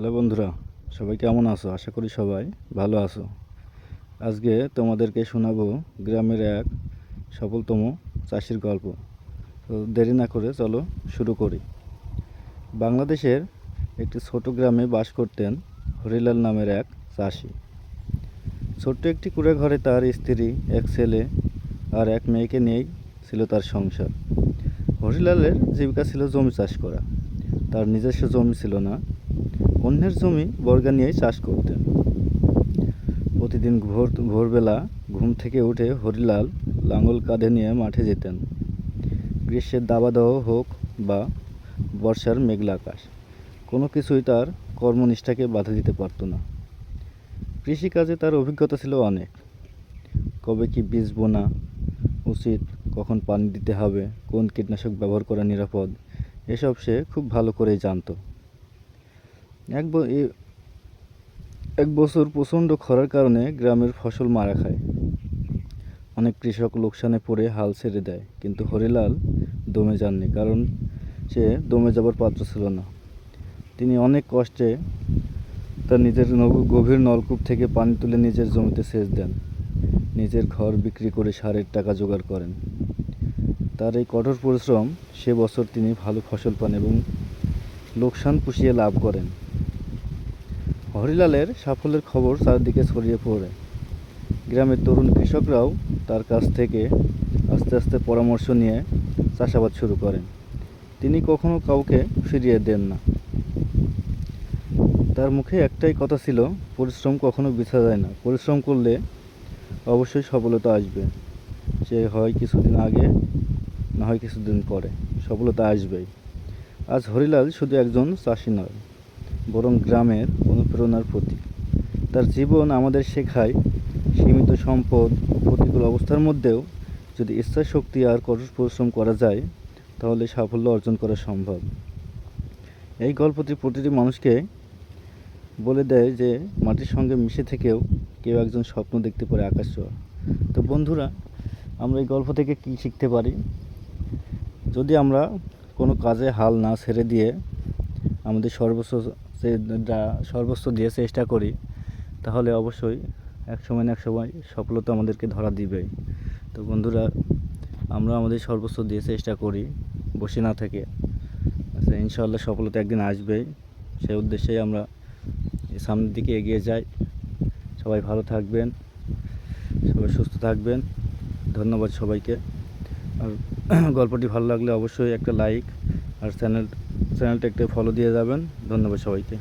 Hello বন্ধুরা, সবাই কেমন আছো? আশা করি সবাই ভালো আছো। আজকে তোমাদেরকে শোনাবো গ্রামের এক সফলতম চাষির গল্প। তো দেরি না করে চলো শুরু করি। বাংলাদেশের একটি ছোট গ্রামে বাস করতেন হরিলাল নামের এক চাষি। ছোট্ট একটি কুড়ে ঘরে তার স্ত্রী, এক ছেলে আর এক মেয়েকে নিয়েই ছিল তার সংসার। হরিলালের জীবিকা ছিল জমি চাষ করা। তার নিজস্ব জমি ছিল না। অন্যের জমি বর্গা নিয়েই চাষ করতেন। প্রতিদিন ভোর, ভোরবেলা ঘুম থেকে উঠে হরিলাল লাঙল কাঁধে নিয়ে মাঠে যেতেন। গ্রীষ্মের দাবাদাহ হোক বা বর্ষার মেঘলা আকাশ, কোনো কিছুই তার কর্মনিষ্ঠাকে বাধা দিতে পারতো না। কৃষিকাজে তার অভিজ্ঞতা ছিল অনেক। কবে কি বীজ বোনা উচিত, কখন পানি দিতে হবে, কোন কীটনাশক ব্যবহার করা নিরাপদ এসব সে খুব ভালো করেই জানতো। এক এক বছর প্রচণ্ড খরার কারণে গ্রামের ফসল মারা খায়। অনেক কৃষক লোকসানে পড়ে হাল ছেড়ে দেয়, কিন্তু হরিলাল দমে যাননি কারণ সে দমে যাবার পাত্র ছিল না। তিনি অনেক কষ্টে তার নিজের গভীর নলকূপ থেকে পানি তুলে নিজের জমিতে সেচ দেন। নিজের ঘর বিক্রি করে সারের টাকা জোগাড় করেন। তার এই কঠোর পরিশ্রম সে বছর তিনি ভালো ফসল পান এবং লোকসান পুষিয়ে লাভ করেন। হরিলালের সাফল্যের খবর চারদিকে ছড়িয়ে পড়ে। গ্রামের তরুণ কৃষকরাও তার কাছ থেকে আস্তে আস্তে পরামর্শ নিয়ে চাষাবাদ শুরু করেন। তিনি কখনো কাউকে ফিরিয়ে দেন না। তার মুখে একটাই কথা ছিল, পরিশ্রম কখনো বৃথা যায় না। পরিশ্রম করলে অবশ্যই সফলতা আসবে। সে হয় কিছুদিন আগে না হয় কিছুদিন পরে। সফলতা আসবেই। আজ হরিলাল শুধু একজন চাষি নয়, বরং গ্রামের অনুপ্রেরণার প্রতীক। তার জীবন আমাদের শেখায় সীমিত সম্পদ ও প্রতিকূল অবস্থার মধ্যেও যদি ইচ্ছা শক্তি আর কঠোর পরিশ্রম করা যায়, তাহলে সাফল্য অর্জন করা সম্ভব। এই গল্পটি প্রতিটি মানুষকে বলে দেয় যে, মাটির সঙ্গে মিশে থেকেও কেউ একজন স্বপ্ন দেখতে পারে আকাশ তো বন্ধুরা, আমরা এই গল্প থেকে কী শিখতে পারি? যদি আমরা কোনো কাজে হাল না ছেড়ে দিয়ে আমাদের সর্বস্ব চে- যা- সর্বস্ব দিয়ে চেষ্টা করি, তাহলে অবশ্যই এক সময় না এক সময় সফলতা আমাদেরকে ধরা দিবে তো বন্ধুরা, আমরা আমাদের সর্বস্ব দিয়ে চেষ্টা করি, বসে না থেকে। আচ্ছা ইনশাআল্লাহ সফলতা একদিন আসবেই। সেই উদ্দেশ্যেই আমরা সামনের দিকে এগিয়ে যাই। সবাই ভালো থাকবেন, সবাই সুস্থ থাকবেন। ধন্যবাদ সবাইকে। আর গল্পটি ভালো লাগলে অবশ্যই একটা লাইক আর চ্যানেল চ্যানেলটা একটা ফলো দিয়ে যাবেন। ধন্যবাদ সবাইকে।